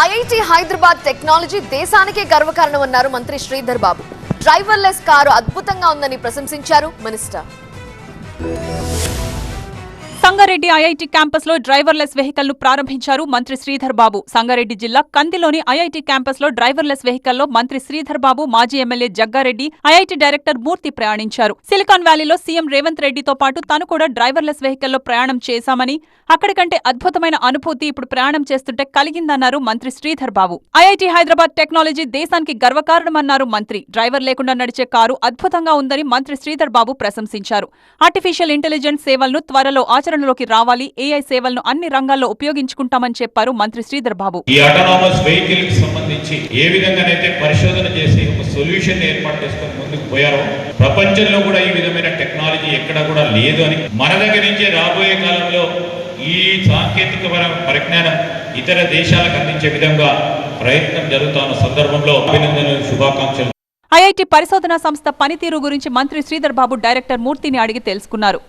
IIT Hyderabad technology దేశానికే గర్వకారణమన్నారు మంత్రి శ్రీధర్ బాబు. Driverless car అద్భుతంగా ఉందని ప్రశంసించారు మినిస్టర్. సంగారెడ్డి ఐఐటి క్యాంపస్లో డ్రైవర్లెస్ వెహికల్ను ప్రారంభించారు మంత్రి శ్రీధర్ బాబు. సంగారెడ్డి జిల్లా కందిలోని ఐఐటి క్యాంపస్లో డ్రైవర్లెస్ వెహికల్లో మంత్రి శ్రీధర్ బాబు మాజీ MLA Jaggareddy IIT director Murthy ప్రయాణించారు. Silicon వ్యాలీలో సీఎం రేవంత్ రెడ్డితో పాటు తను కూడా డ్రైవర్లెస్ వెహికల్లో ప్రయాణం చేశామని అక్కడికంటే అద్భుతమైన అనుభూతి ఇప్పుడు ప్రయాణం చేస్తుంటే కలిగిందన్నారు మంత్రి శ్రీధర్ బాబు. ఐఐటి హైదరాబాద్ టెక్నాలజీ దేశానికి గర్వకారణమన్నారు మంత్రి. డ్రైవర్ లేకుండా నడిచే కారు అద్భుతంగా ఉందని మంత్రి శ్రీధర్ బాబు ప్రశంసించారు. ఆర్టిఫిషియల్ ఇంటెలిజెన్స్ సేవలను త్వరలో ఆచరణలోకి రావాలి ఏఐ సేవలను అన్ని రంగాల్లో ఉపయోగించుకుంటామని చెప్పారు మంత్రి శ్రీధర్ బాబు. ఈ ఆటోనామస్ వెహికల్కి సంబంధించి ఏ విధంగానైతే పరిశోధన చేసి ఒక సొల్యూషన్ ఏర్పాటు చేసుకొని ముందుకు పోయారో ప్రపంచంలో కూడా ఈ విధమైన టెక్నాలజీ ఎక్కడ కూడా లేదు అని మన దగ్గర నుంచే రాబోయే కాలంలో ఈ సాంకేతిక పర- పరిజ్ఞానం ఇతర దేశాలకు అందించే విధంగా ప్రయత్నం జరుగుతున్న సందర్భంలో అభినందనలు శుభాకాంక్షలు. ఐఐటి పరిశోధనా సంస్థ పనితీరు గురించి మంత్రి శ్రీధర్ బాబు డైరెక్టర్ మూర్తిని అడిగి తెలుసుకున్నారు.